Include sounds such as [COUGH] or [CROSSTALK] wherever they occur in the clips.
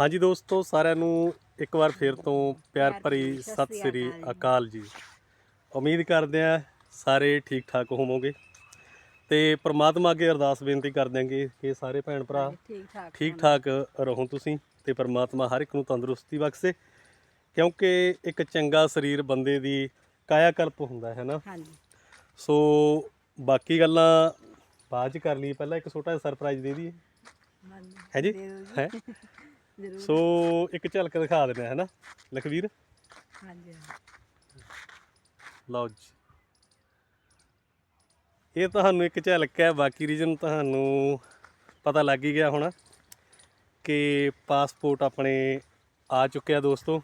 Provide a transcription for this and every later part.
ਹਾਂਜੀ ਦੋਸਤੋ ਸਾਰਿਆਂ ਨੂੰ ਇੱਕ ਵਾਰ ਫੇਰ ਤੋਂ ਪਿਆਰ ਭਰੀ ਸਤਿ ਸ੍ਰੀ ਅਕਾਲ ਜੀ। ਉਮੀਦ ਕਰਦੇ ਆ ਸਾਰੇ ਠੀਕ ਠਾਕ ਹੋਵੋਗੇ। ਤੇ ਪ੍ਰਮਾਤਮਾ ਅੱਗੇ ਅਰਦਾਸ ਬੇਨਤੀ ਕਰ ਦਿਆਂਗੇ ਕਿ ਸਾਰੇ ਭੈਣ ਭਰਾ ਠੀਕ ਠਾਕ ਰਹੋ ਤੁਸੀਂ ਤੇ ਪ੍ਰਮਾਤਮਾ ਹਰ ਇੱਕ ਨੂੰ ਤੰਦਰੁਸਤੀ ਬਖਸ਼ੇ। ਕਿਉਂਕਿ ਇੱਕ ਚੰਗਾ ਸਰੀਰ ਬੰਦੇ ਦੀ ਕਾਇਆ ਕਲਪ ਹੁੰਦਾ ਹੈ ਨਾ। ਹਾਂਜੀ। ਸੋ ਬਾਕੀ ਗੱਲਾਂ ਬਾਅਦ ਚ ਕਰ ਲਈ ਪਹਿਲਾਂ ਇੱਕ ਛੋਟਾ ਜਿਹਾ ਸਰਪ੍ਰਾਈਜ਼ ਦੇ ਦਈਏ। ਹਾਂਜੀ ਹੈ ਜੀ। ਹੈ? ਜ਼ਰੂਰ। ਸੋ ਇੱਕ ਝਲਕ ਦਿਖਾ ਦਿੰਦੇ ਆ ਹੈ ਨਾ? ਲਖਵੀਰ? ਹਾਂਜੀ ਲਓ ਜੀ। ਇਹ ਤੁਹਾਨੂੰ ਇੱਕ ਝਲਕ ਹੈ ਬਾਕੀ ਰੀਜਨ ਤੁਹਾਨੂੰ ਪਤਾ ਲੱਗ ਹੀ ਗਿਆ ਹੋਣਾ ਕਿ ਪਾਸਪੋਰਟ ਆਪਣੇ ਆ ਚੁੱਕਿਆ ਦੋਸਤੋ।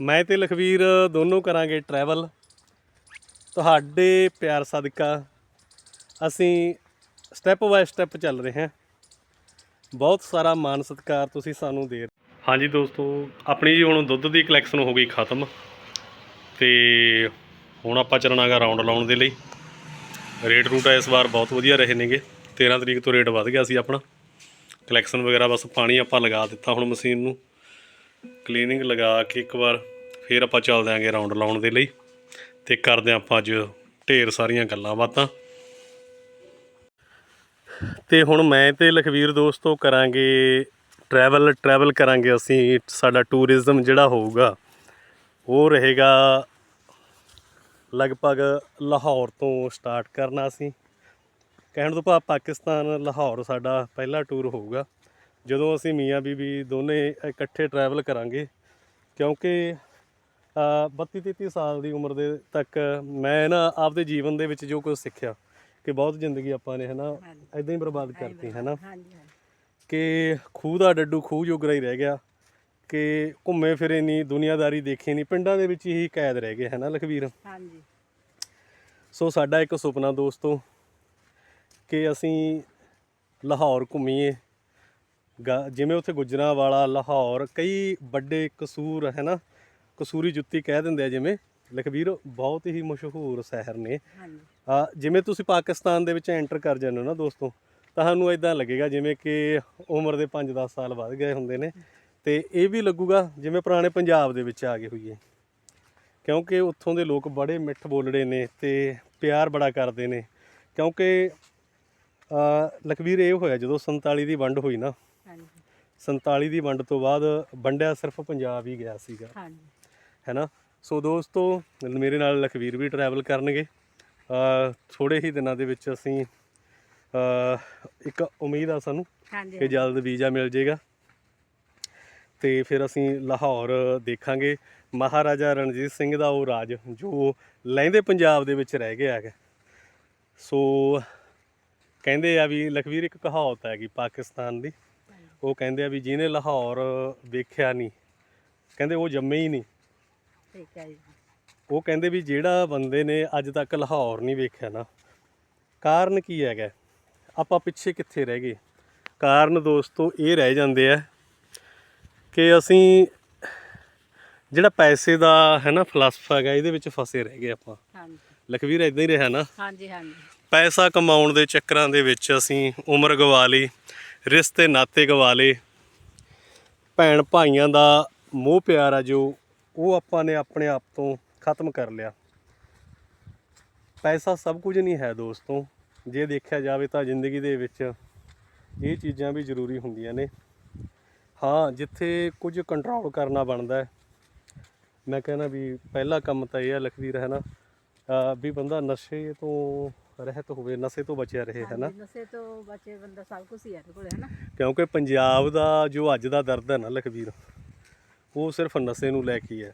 ਮੈਂ ਤੇ ਲਖਵੀਰ ਦੋਨੋਂ ਕਰਾਂਗੇ ਟਰੈਵਲ ਤੁਹਾਡੇ ਪਿਆਰ ਸਦਕਾ ਅਸੀਂ ਸਟੈਪ ਬਾਏ ਸਟੈਪ ਚੱਲ ਰਹੇ ਹਾਂ। ਬਹੁਤ ਸਾਰਾ ਮਾਨ ਸਤਿਕਾਰ ਤੁਸੀਂ ਸਾਨੂੰ ਦੇ ਹਾਂਜੀ ਦੋਸਤੋ, ਆਪਣੀ ਜੀ ਹੁਣ ਦੁੱਧ ਦੀ ਕਲੈਕਸ਼ਨ ਹੋ ਗਈ ਖਤਮ। ਤੇ ਹੁਣ ਆਪਾਂ ਚੱਲਣਾਗਾ ਰਾਉਂਡ ਲਾਉਣ ਦੇ ਲਈ। ਰੇਟ ਰੂਟ ਇਸ ਵਾਰ ਬਹੁਤ ਵਧੀਆ ਰਹੇ ਨੇਗੇ। 13 ਤਰੀਕ ਤੋਂ ਰੇਟ ਵੱਧ ਗਿਆ ਸੀ ਆਪਣਾ। ਕਲੈਕਸ਼ਨ ਵਗੈਰਾ ਬਸ ਪਾਣੀ ਆਪਾਂ ਲਗਾ ਦਿੱਤਾ ਹੁਣ ਮਸ਼ੀਨ ਨੂੰ। ਕਲੀਨਿੰਗ ਲਗਾ ਕੇ ਇੱਕ ਵਾਰ ਫਿਰ ਆਪਾਂ ਚੱਲਦੇ ਆਂਗੇ ਰਾਉਂਡ ਲਾਉਣ ਦੇ ਲਈ। ਤੇ ਕਰਦੇ ਆਪਾਂ ਅੱਜ ਢੇਰ ਸਾਰੀਆਂ ਗੱਲਾਂ ਬਾਤਾਂ। ਤੇ ਹੁਣ ਮੈਂ ਤੇ ਲਖਵੀਰ ਦੋਸਤੋ ਕਰਾਂਗੇ ਟਰੈਵਲ ਟਰੈਵਲ ਕਰਾਂਗੇ ਅਸੀਂ, ਸਾਡਾ ਟੂਰਿਜ਼ਮ ਜਿਹੜਾ ਹੋਊਗਾ, ਉਹ ਰਹੇਗਾ ਲਗਭਗ ਲਾਹੌਰ ਤੋਂ ਸਟਾਰਟ ਕਰਨਾ ਅਸੀਂ ਕਹਿਣ ਤੋਂ ਭਾਵ ਪਾਕਿਸਤਾਨ, ਲਾਹੌਰ ਸਾਡਾ ਪਹਿਲਾ ਟੂਰ ਹੋਊਗਾ। ਜਦੋਂ ਅਸੀਂ ਮੀਆਂ ਬੀਬੀ ਦੋਨੇ ਇਕੱਠੇ ਟਰੈਵਲ ਕਰਾਂਗੇ, ਕਿਉਂਕਿ 32 33 ਸਾਲ ਦੀ ਉਮਰ ਦੇ ਤੱਕ ਮੈਂ ਨਾ ਆਪਦੇ ਜੀਵਨ ਦੇ ਵਿੱਚ ਜੋ ਕੁਝ ਸਿੱਖਿਆ ਕਿ ਬਹੁਤ ਜ਼ਿੰਦਗੀ ਆਪਾਂ ਨੇ ਹਨਾ। ਐਦਾਂ ਹੀ ਬਰਬਾਦ ਕਰਤੀ ਹੈ ਨਾ ਹਾਂਜੀ ਹਾਂਜੀ। ਕਿ ਖੂਹ ਦਾ ਡੱਡੂ ਖੂਹ ਜੋਗਰਾ ਹੀ ਰਹਿ ਗਿਆ ਕਿ ਘੁੰਮੇ ਫਿਰੇ ਨਹੀਂ ਦੁਨੀਆਦਾਰੀ ਦੇਖੀ ਨਹੀਂ ਪਿੰਡਾਂ ਦੇ ਵਿੱਚ ਹੀ ਕੈਦ ਰਹਿ ਗਏ ਹੈ ਨਾ ਲਖਵੀਰ ਹਾਂਜੀ। ਸੋ ਸਾਡਾ ਇੱਕ ਸੁਪਨਾ ਦੋਸਤੋ ਕਿ ਅਸੀਂ ਲਾਹੌਰ ਘੁੰਮੀਏ ਜਿਵੇਂ ਉੱਥੇ ਗੁਜਰਾਂ ਵਾਲਾ ਲਾਹੌਰ ਕਈ ਵੱਡੇ ਕਸੂਰ ਹੈ ਨਾ ਕਸੂਰੀ ਜੁੱਤੀ ਕਹਿ ਦਿੰਦੇ ਆ ਜਿਵੇਂ ਲਖਵੀਰ ਬਹੁਤ ਹੀ ਮਸ਼ਹੂਰ ਸ਼ਹਿਰ ਨੇ। ਹਾਂਜੀ। ਜਿਵੇਂ ਤੁਸੀਂ ਪਾਕਿਸਤਾਨ ਦੇ ਵਿੱਚ ਐਂਟਰ ਕਰ ਜਾਂਦੇ ਹੋ ਨਾ ਦੋਸਤੋ ਤੁਹਾਨੂੰ ਇਦਾਂ ਲੱਗੇਗਾ ਜਿਵੇਂ ਕਿ ਉਮਰ ਦੇ 5-10 ਸਾਲ ਵੱਧ ਗਏ ਹੁੰਦੇ ਨੇ। ਤੇ ਇਹ ਵੀ ਲੱਗੂਗਾ ਜਿਵੇਂ ਪੁਰਾਣੇ ਪੰਜਾਬ ਦੇ ਵਿੱਚ ਆ ਗਏ ਹੋਈਏ। ਕਿਉਂਕਿ ਉੱਥੋਂ ਦੇ ਲੋਕ ਬੜੇ ਮਿੱਠ ਬੋਲੜੇ ਨੇ ਤੇ ਪਿਆਰ ਬੜਾ ਕਰਦੇ ਨੇ। ਕਿਉਂਕਿ ਲਖਵੀਰ ਇਹ ਹੋਇਆ ਜਦੋਂ 47 ਦੀ ਵੰਡ ਹੋਈ ਨਾ। ਹਾਂਜੀ। 47 ਦੀ ਵੰਡ ਤੋਂ ਬਾਅਦ ਵੰਡਿਆ ਸਿਰਫ ਪੰਜਾਬ ਹੀ ਗਿਆ ਸੀਗਾ। ਹਾਂਜੀ। ਹੈ ਨਾ? ਸੋ ਦੋਸਤੋ ਮੇਰੇ ਨਾਲ ਲਖਵੀਰ ਵੀ ਟਰੈਵਲ ਕਰਨਗੇ। ਥੋੜੇ ਹੀ ਦਿਨਾਂ ਦੇ ਵਿੱਚ ਅਸੀਂ ਇੱਕ ਉਮੀਦ ਆ ਸਾਨੂੰ ਕਿ ਜਲਦ ਵੀਜ਼ਾ ਮਿਲ ਜਾਏਗਾ ਤੇ ਫਿਰ ਅਸੀਂ ਲਾਹੌਰ ਦੇਖਾਂਗੇ। ਮਹਾਰਾਜਾ ਰਣਜੀਤ ਸਿੰਘ ਦਾ ਉਹ ਰਾਜ ਜੋ ਲਹਿੰਦੇ ਪੰਜਾਬ ਦੇ ਵਿੱਚ ਰਹਿ ਗਿਆ ਹੈਗਾ। ਸੋ ਕਹਿੰਦੇ ਆ ਵੀ ਲਖਵੀਰ ਇੱਕ ਕਹਾਵਤ ਹੈਗੀ ਪਾਕਿਸਤਾਨ ਦੀ। ਉਹ ਕਹਿੰਦੇ ਆ ਵੀ ਜਿਹਨੇ ਲਾਹੌਰ ਵੇਖਿਆ ਨਹੀਂ ਕਹਿੰਦੇ ਉਹ ਜੰਮੇ ਹੀ ਨਹੀਂ ਠੀਕ ਹੈ ਜੀ। ਉਹ ਕਹਿੰਦੇ ਵੀ ਜਿਹੜਾ ਬੰਦੇ ਨੇ ਅੱਜ ਤੱਕ ਲਾਹੌਰ ਨਹੀਂ ਵੇਖਿਆ ਨਾ ਕਾਰਨ ਕੀ ਹੈਗਾ? ਆਪਾਂ ਪਿੱਛੇ ਕਿੱਥੇ ਰਹਿ ਗਏ? ਕਾਰਨ ਦੋਸਤੋ ਇਹ ਰਹਿ ਜਾਂਦੇ ਆ ਕਿ ਅਸੀਂ ਜਿਹੜਾ ਪੈਸੇ ਦਾ ਹੈ ਨਾ ਫਲਸਫਾ ਹੈਗਾ ਇਹਦੇ ਵਿੱਚ ਫਸੇ ਰਹਿ ਗਏ ਆਪਾਂ। ਹਾਂਜੀ। ਲਖਵੀਰ ਇਦਾਂ ਹੀ ਰਿਹਾ ਨਾ? ਹਾਂਜੀ ਹਾਂਜੀ। ਪੈਸਾ ਕਮਾਉਣ ਦੇ ਚੱਕਰਾਂ ਦੇ ਵਿੱਚ ਅਸੀਂ ਉਮਰ ਗਵਾ ਲਈ ਰਿਸ਼ਤੇ ਨਾਤੇ ਗਵਾ ਲਏ। ਭੈਣ ਭਾਈਆਂ ਦਾ ਮੋਹ ਪਿਆਰ ਆ ਜੋ ਉਹ ਆਪਾਂ ਨੇ ਆਪਣੇ ਆਪ ਤੋਂ ਖਤਮ ਕਰ ਲਿਆ। ਪੈਸਾ ਸਭ ਕੁਝ ਨਹੀਂ ਹੈ ਦੋਸਤੋ। ਜੇ ਦੇਖਿਆ ਜਾਵੇ ਤਾਂ ਜ਼ਿੰਦਗੀ ਦੇ ਵਿੱਚ ਇਹ ਚੀਜ਼ਾਂ ਵੀ ਜ਼ਰੂਰੀ ਹੁੰਦੀਆਂ ਨੇ। ਹਾਂ ਜਿੱਥੇ ਕੁਝ ਕੰਟਰੋਲ ਕਰਨਾ ਬਣਦਾ ਮੈਂ ਕਹਿੰਦਾ ਵੀ ਪਹਿਲਾ ਕੰਮ ਤਾਂ ਇਹ ਹੈ ਲਖਵੀਰ ਹੈ ਨਾ। ਵੀ ਬੰਦਾ ਨਸ਼ੇ ਤੋਂ ਰਹਿਤ ਹੋਵੇ ਨਸ਼ੇ ਤੋਂ ਬਚਿਆ ਰਹੇ ਹੈ ਨਾ। ਨਸ਼ੇ ਤੋਂ ਬਚੇ ਬੰਦਾ ਸਭ ਕੁਝ ਹੀ ਹੈ ਕੋਲੇ ਹੈ ਨਾ। ਕਿਉਂਕਿ ਪੰਜਾਬ ਦਾ ਜੋ ਅੱਜ ਦਾ ਦਰਦ ਹੈ ਨਾ ਲਖਵੀਰ ਉਹ ਸਿਰਫ ਨਸ਼ੇ ਨੂੰ ਲੈ ਕੇ ਹੀ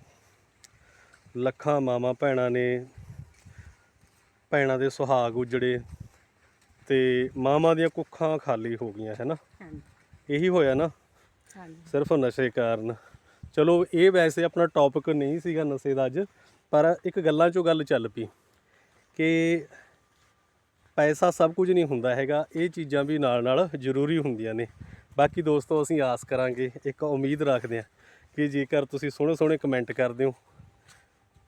ਲੱਖਾਂ ਮਾਵਾਂ ਭੈਣਾਂ ਨੇ ਭੈਣਾਂ ਦੇ ਸੁਹਾਗ ਉਜੜੇ ਤੇ ਮਾਵਾਂ ਦੀਆਂ ਕੁੱਖਾਂ ਖਾਲੀ ਹੋ ਗਈਆਂ ਹੈ ਨਾ? ਇਹੀ ਹੋਇਆ ਨਾ? ਸਿਰਫ ਨਸ਼ੇ ਕਾਰਨ। ਚਲੋ ਇਹ ਵੈਸੇ ਆਪਣਾ ਟੌਪਿਕ ਨਹੀਂ ਸੀਗਾ ਨਸ਼ੇ ਦਾ ਅੱਜ ਪਰ ਇੱਕ ਗੱਲਾਂ ਚੋਂ ਗੱਲ ਚੱਲ ਪਈ ਕਿ ਪੈਸਾ ਸਭ ਕੁਝ ਨਹੀਂ ਹੁੰਦਾ ਹੈਗਾ ਇਹ ਚੀਜ਼ਾਂ ਵੀ ਨਾਲ ਨਾਲ ਜ਼ਰੂਰੀ ਹੁੰਦੀਆਂ ਨੇ। ਬਾਕੀ ਦੋਸਤੋ ਅਸੀਂ ਆਸ ਕਰਾਂਗੇ ਇੱਕ ਉਮੀਦ ਰੱਖਦੇ ਹਾਂ। ਕਿ ਜੇਕਰ ਤੁਸੀਂ ਸੋਹਣੇ ਸੋਹਣੇ ਕਮੈਂਟ ਕਰਦੇ ਹੋ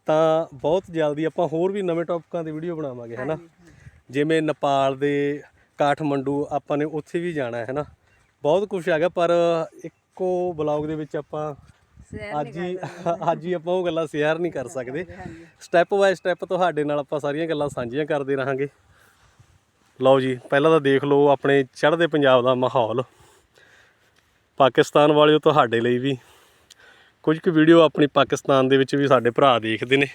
ਤਾਂ ਬਹੁਤ ਜਲਦੀ ਆਪਾਂ ਹੋਰ ਵੀ ਨਵੇਂ ਟੌਪਿਕਾਂ ਦੀ ਵੀਡੀਓ ਬਣਾਵਾਂਗੇ ਹੈ ਨਾ? ਹਾਂਜੀ, ਹਾਂਜੀ। ਜਿਵੇਂ ਨੇਪਾਲ ਦੇ ਕਾਠਮੰਡੂ ਆਪਾਂ ਨੇ ਉੱਥੇ ਵੀ ਜਾਣਾ ਹੈ ਨਾ? ਬਹੁਤ ਕੁਝ ਹੈਗਾ ਪਰ ਇੱਕੋ ਬਲੌਗ ਦੇ ਵਿੱਚ ਆਪਾਂ ਅੱਜ ਹੀ [LAUGHS] ਅੱਜ ਹੀ ਆਪਾਂ ਉਹ ਗੱਲਾਂ ਸ਼ੇਅਰ ਨਹੀਂ ਕਰ ਸਕਦੇ। ਸਟੈਪ ਬਾਏ ਸਟੈਪ ਤੁਹਾਡੇ ਨਾਲ ਆਪਾਂ ਸਾਰੀਆਂ ਗੱਲਾਂ ਸਾਂਝੀਆਂ ਕਰਦੇ ਰਹਾਂਗੇ। ਲਓ ਜੀ ਪਹਿਲਾਂ ਤਾਂ ਦੇਖ ਲਓ ਆਪਣੇ ਚੜ੍ਹਦੇ ਪੰਜਾਬ ਦਾ ਮਾਹੌਲ। ਪਾਕਿਸਤਾਨ ਵਾਲਿਓ ਤੁਹਾਡੇ ਲਈ ਵੀ ਕੁਝ ਕੁ ਵੀਡੀਓ ਆਪਣੀ ਪਾਕਿਸਤਾਨ ਦੇ ਵਿੱਚ ਵੀ ਸਾਡੇ ਭਰਾ ਦੇਖਦੇ ਨੇ।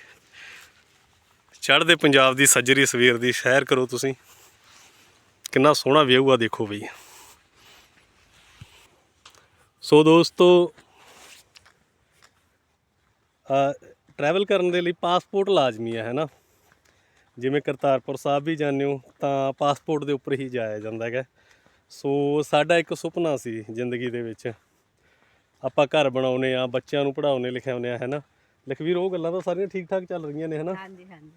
ਚੜ੍ਹਦੇ ਪੰਜਾਬ ਦੀ ਸੱਜਰੀ ਸਵੇਰ ਦੀ ਸੈਰ ਕਰੋ ਤੁਸੀਂ। ਕਿੰਨਾ ਸੋਹਣਾ ਵਿਊ ਆ ਦੇਖੋ ਬਈ। ਸੋ ਦੋਸਤੋ ਟਰੈਵਲ ਕਰਨ ਦੇ ਲਈ ਪਾਸਪੋਰਟ ਲਾਜ਼ਮੀ ਹੈ ਹੈਨਾ ਜਿਵੇਂ ਕਰਤਾਰਪੁਰ ਸਾਹਿਬ ਵੀ ਜਾਂਦੇ ਹੋ, ਤਾਂ ਪਾਸਪੋਰਟ ਦੇ ਉੱਪਰ ਹੀ ਜਾਇਆ ਜਾਂਦਾ ਹੈਗਾ। ਸੋ ਸਾਡਾ ਇੱਕ ਸੁਪਨਾ ਸੀ ਜ਼ਿੰਦਗੀ ਦੇ ਵਿੱਚ। ਆਪਾਂ ਘਰ ਬਣਾਉਨੇ ਆ ਬੱਚਿਆਂ ਨੂੰ ਪੜ੍ਹਾਉਨੇ ਲਿਖਾਉਨੇ ਆ ਹੈਨਾ? ਲਖਵੀਰ ਉਹ ਗੱਲਾਂ ਤਾਂ ਸਾਰੀਆਂ ਠੀਕ ਠਾਕ ਚੱਲ ਰਹੀਆਂ ਨੇ ਹੈਨਾ? ਹਾਂਜੀ ਹਾਂਜੀ।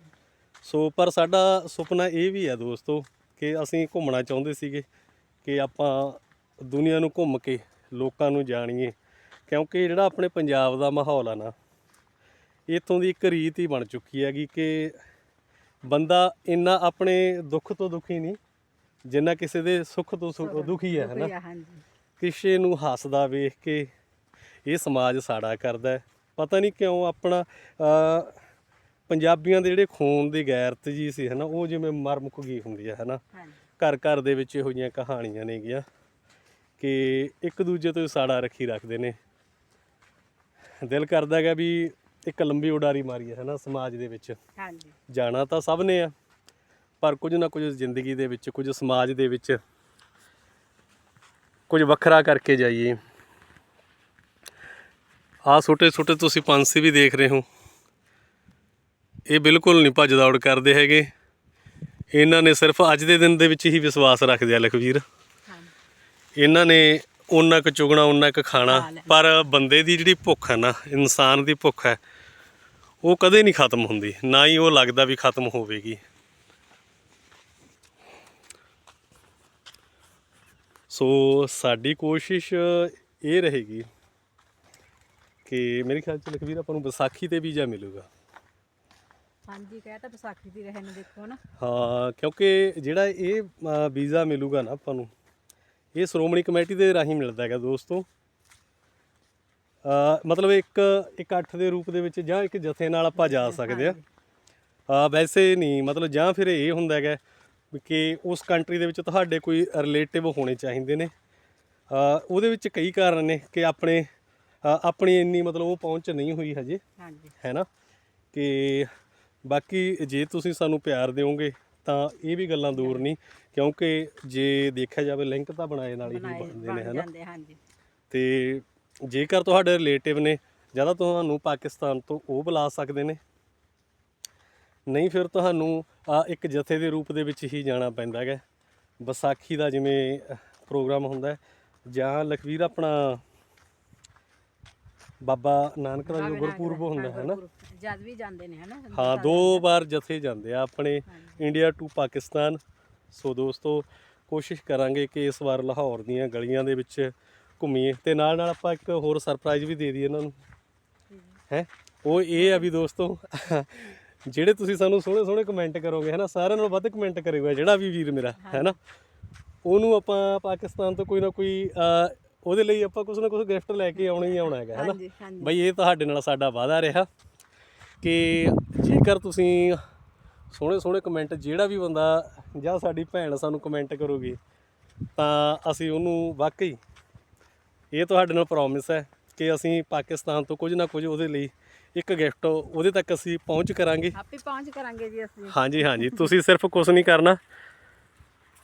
ਸੋ ਪਰ ਸਾਡਾ ਸੁਪਨਾ ਇਹ ਵੀ ਹੈ ਦੋਸਤੋ ਕਿ ਅਸੀਂ ਘੁੰਮਣਾ ਚਾਹੁੰਦੇ ਸੀਗੇ ਕਿ ਆਪਾਂ ਦੁਨੀਆ ਨੂੰ ਘੁੰਮ ਕੇ ਲੋਕਾਂ ਨੂੰ ਜਾਣੀਏ ਕਿਉਂਕਿ ਜਿਹੜਾ ਆਪਣੇ ਪੰਜਾਬ ਦਾ ਮਾਹੌਲ ਆ ਨਾ ਇਥੋਂ ਦੀ ਇੱਕ ਰੀਤ ਹੀ ਬਣ ਚੁੱਕੀ ਹੈਗੀ ਕਿ ਬੰਦਾ ਇੰਨਾ ਆਪਣੇ ਦੁੱਖ ਤੋਂ ਦੁਖੀ ਨਹੀਂ ਜਿੰਨਾ ਕਿਸੇ ਦੇ ਸੁੱਖ ਤੋਂ ਦੁਖੀ ਹੈ ਹਨਾ? ਕਿਸੇ ਨੂੰ ਹੱਸਦਾ ਵੇਖ ਕੇ ਇਹ ਸਮਾਜ ਸਾੜਾ ਕਰਦਾ ਪਤਾ ਨਹੀਂ ਕਿਉਂ ਆਪਣਾ ਪੰਜਾਬੀਆਂ ਦੇ ਜਿਹੜੇ ਖੂਨ ਦੀ ਗੈਰਤ ਜੀ ਸੀ ਹਨਾ ਉਹ ਜਿਵੇਂ ਮਰ ਮੁੱਕ ਗਈ ਹੁੰਦੀ ਹੈ ਹਨਾ। ਘਰ ਘਰ ਦੇ ਵਿੱਚ ਇਹੋ ਜਿਹੀਆਂ ਕਹਾਣੀਆਂ ਨੇਗੀਆਂ ਕਿ ਇੱਕ ਦੂਜੇ ਤੋਂ ਸਾੜਾ ਰੱਖੀ ਰੱਖਦੇ ਨੇ। ਦਿਲ ਕਰਦਾ ਹੈਗਾ ਵੀ ਇੱਕ ਲੰਬੀ ਉਡਾਰੀ ਮਾਰੀ ਹੈ ਹਨਾ ਸਮਾਜ ਦੇ ਵਿੱਚ। ਹਾਂਜੀ। ਜਾਣਾ ਤਾਂ ਸਭ ਨੇ ਆ ਪਰ ਕੁਝ ਨਾ ਕੁਝ ਜ਼ਿੰਦਗੀ ਦੇ ਵਿੱਚ ਕੁਝ ਸਮਾਜ ਦੇ ਵਿੱਚ ਕੁਝ ਵੱਖਰਾ ਕਰਕੇ ਜਾਈਏ। ਆਹ ਛੋਟੇ ਛੋਟੇ ਤੁਸੀਂ ਪੰਛੀ ਵੀ ਦੇਖ ਰਹੇ ਹੋ। ਇਹ ਬਿਲਕੁਲ ਨਹੀਂ ਭੱਜ ਦੌੜ ਕਰਦੇ ਹੈਗੇ। ਇਹਨਾਂ ਨੇ ਸਿਰਫ ਅੱਜ ਦੇ ਦਿਨ ਦੇ ਵਿੱਚ ਹੀ ਵਿਸ਼ਵਾਸ ਰੱਖਦੇ ਆ ਲਖਵੀਰ। ਇਹਨਾਂ ਨੇ ਉਹਨਾਂ ਕੁ ਚੁਗਣਾ ਉਹਨਾਂ ਕੁ ਖਾਣਾ। ਪਰ ਬੰਦੇ ਦੀ ਜਿਹੜੀ ਭੁੱਖ ਹੈ ਨਾ ਇਨਸਾਨ ਦੀ ਭੁੱਖ ਹੈ ਉਹ ਕਦੇ ਨਹੀਂ ਖਤਮ ਹੁੰਦੀ ਨਾ ਹੀ ਉਹ ਲੱਗਦਾ ਵੀ ਖਤਮ ਹੋਵੇਗੀ। ਸੋ ਸਾਡੀ ਕੋਸ਼ਿਸ਼ ਇਹ ਰਹੇਗੀ ਕਿ ਮੇਰੇ ਖਿਆਲ ਚ ਲਖਵੀਰ ਆਪਾਂ ਨੂੰ ਵਿਸਾਖੀ ਤੇ ਵੀਜ਼ਾ ਮਿਲੂਗਾ। ਹਾਂਜੀ ਕਹਿ ਤਾਂ ਵਿਸਾਖੀ ਦੀ ਰਹੇ ਨੇ ਦੇਖੋ ਨਾ ਹਾਂ ਕਿਉਂਕਿ ਜਿਹੜਾ ਇਹ ਅ, ਵੀਜ਼ਾ ਮਿਲੂਗਾ ਨਾ ਆਪਾਂ ਨੂੰ ਇਹ ਸ਼੍ਰੋਮਣੀ ਕਮੇਟੀ ਦੇ ਰਾਹੀਂ ਮਿਲਦਾ ਹੈਗਾ ਦੋਸਤੋ। ਅ, ਮਤਲਬ ਇੱਕ ਇਕੱਠ ਦੇ ਰੂਪ ਦੇ ਵਿੱਚ ਜਾਂ ਇੱਕ ਜਥੇ ਨਾਲ ਆਪਾਂ ਜਾ ਸਕਦੇ ਆ ਵੈਸੇ ਨਹੀਂ ਮਤਲਬ ਜਾਂ ਫਿਰ ਇਹ ਹੁੰਦਾ ਹੈਗਾ ਵੀ ਕਿ ਉਸ ਕੰਟਰੀ ਦੇ ਵਿੱਚ ਤੁਹਾਡੇ ਕੋਈ ਰਿਲੇਟਿਵ ਹੋਣੇ ਚਾਹੀਦੇ ਨੇ। ਅ, ਉਹਦੇ ਵਿੱਚ ਕਈ ਕਾਰਨ ਨੇ ਕਿ ਆਪਣੇ ਆਪਣੀ ਇੰਨੀ ਮਤਲਬ ਉਹ ਪਹੁੰਚ ਨਹੀਂ ਹੋਈ ਹਜੇ ਹਾਂਜੀ। ਹੈ ਨਾ ਕਿ ਬਾਕੀ ਜੇ ਤੁਸੀਂ ਸਾਨੂੰ ਪਿਆਰ ਦਿਓਗੇ ਤਾਂ ਇਹ ਵੀ ਗੱਲਾਂ ਦੂਰ ਨਹੀਂ ਕਿਉਂਕਿ ਜੇ ਦੇਖਿਆ ਜਾਵੇ ਲਿੰਕ ਤਾਂ ਬਣਾਏ ਨਾਲ ਹੀ ਬਣਦੇ ਨੇ ਬਣ ਹੈ ਨਾ ਜਾਂਦੇ ਹਾਂਜੀ। ਤੇ ਜੇਕਰ ਤੁਹਾਡੇ ਰਿਲੇਟਿਵ ਨੇ ਜ਼ਿਆਦਾ ਤੁਹਾਨੂੰ ਪਾਕਿਸਤਾਨ ਤੋਂ ਉਹ ਬੁਲਾ ਸਕਦੇ ਨੇ। ਨਹੀਂ ਫਿਰ ਤੁਹਾਨੂੰ ਇੱਕ ਜਥੇ ਦੇ ਰੂਪ ਦੇ ਵਿੱਚ ਹੀ ਜਾਣਾ ਪੈਂਦਾ ਹੈਗਾ। ਵਿਸਾਖੀ ਦਾ ਜਿਵੇਂ ਪ੍ਰੋਗਰਾਮ ਹੁੰਦਾ ਹੈ ਜਾਂ ਲਖਵੀਰ ਆਪਣਾ ਬਾਬਾ ਨਾਨਕ ਦਾ ਜੋ ਗੁਰਪੁਰਬ ਹੁੰਦਾ ਹੈ ਨਾ ਜਦ ਵੀ ਜਾਂਦੇ ਨੇ ਹਨਾ? ਹਾਂ ਦੋ ਵਾਰ ਜਥੇ ਜਾਂਦੇ ਆ ਆਪਣੇ। ਇੰਡੀਆ ਟੂ ਪਾਕਿਸਤਾਨ ਸੋ ਦੋਸਤੋ ਕੋਸ਼ਿਸ਼ ਕਰਾਂਗੇ ਕਿ ਇਸ ਵਾਰ ਲਾਹੌਰ ਦੀਆਂ ਗਲੀਆਂ ਦੇ ਵਿੱਚ ਘੁੰਮੀਏ। ਤੇ ਨਾਲ ਨਾਲ ਆਪਾਂ ਇੱਕ ਹੋਰ ਸਰਪ੍ਰਾਈਜ਼ ਵੀ ਦੇ ਦਈਏ ਇਹਨਾਂ ਨੂੰ। ਹੈ? ਉਹ ਇਹ ਆ ਵੀ ਦੋਸਤੋ ਜਿਹੜੇ ਤੁਸੀਂ ਸਾਨੂੰ ਸੋਹਣੇ ਸੋਹਣੇ ਕਮੈਂਟ ਕਰੋਗੇ ਹੈ ਨਾ ਸਾਰਿਆਂ ਨਾਲੋਂ ਵੱਧ ਕਮੈਂਟ ਕਰੇਗਾ ਜਿਹੜਾ ਵੀ ਵੀਰ ਮੇਰਾ ਹੈ ਨਾ ਉਹਨੂੰ ਆਪਾਂ ਪਾਕਿਸਤਾਨ ਤੋਂ ਕੋਈ ਨਾ ਕੋਈ ਉਹਦੇ ਲਈ ਆਪਾਂ ਕੁਝ ਨਾ ਕੁਝ ਗਿਫਟ ਲੈ ਕੇ ਆਉਣਾ ਹੀ ਆਉਣਾ ਹੈਗਾ ਹੈ ਨਾ ਹਾਂਜੀ ਹਾਂਜੀ। ਬਈ ਇਹ ਤੁਹਾਡੇ ਨਾਲ ਸਾਡਾ ਵਾਅਦਾ ਰਿਹਾ ਕਿ ਜੇਕਰ ਤੁਸੀਂ ਸੋਹਣੇ ਸੋਹਣੇ ਕਮੈਂਟ ਜਿਹੜਾ ਵੀ ਬੰਦਾ ਜਾਂ ਸਾਡੀ ਭੈਣ ਸਾਨੂੰ ਕਮੈਂਟ ਕਰੂਗੀ ਤਾਂ ਅਸੀਂ ਉਹਨੂੰ ਵਾਕਈ ਇਹ ਤੁਹਾਡੇ ਨਾਲ ਪ੍ਰੋਮਿਸ ਹੈ ਕਿ ਅਸੀਂ ਪਾਕਿਸਤਾਨ ਤੋਂ ਕੁਝ ਨਾ ਕੁਝ ਉਹਦੇ ਲਈ ਇੱਕ ਗਿਫਟ ਉਹਦੇ ਤੱਕ ਅਸੀਂ ਪਹੁੰਚ ਕਰਾਂਗੇ। ਆਪੇ ਪਹੁੰਚ ਕਰਾਂਗੇ ਜੀ ਅਸੀਂ। ਹਾਂਜੀ ਹਾਂਜੀ। ਤੁਸੀਂ ਸਿਰਫ ਕੁਝ ਨਹੀਂ ਕਰਨਾ।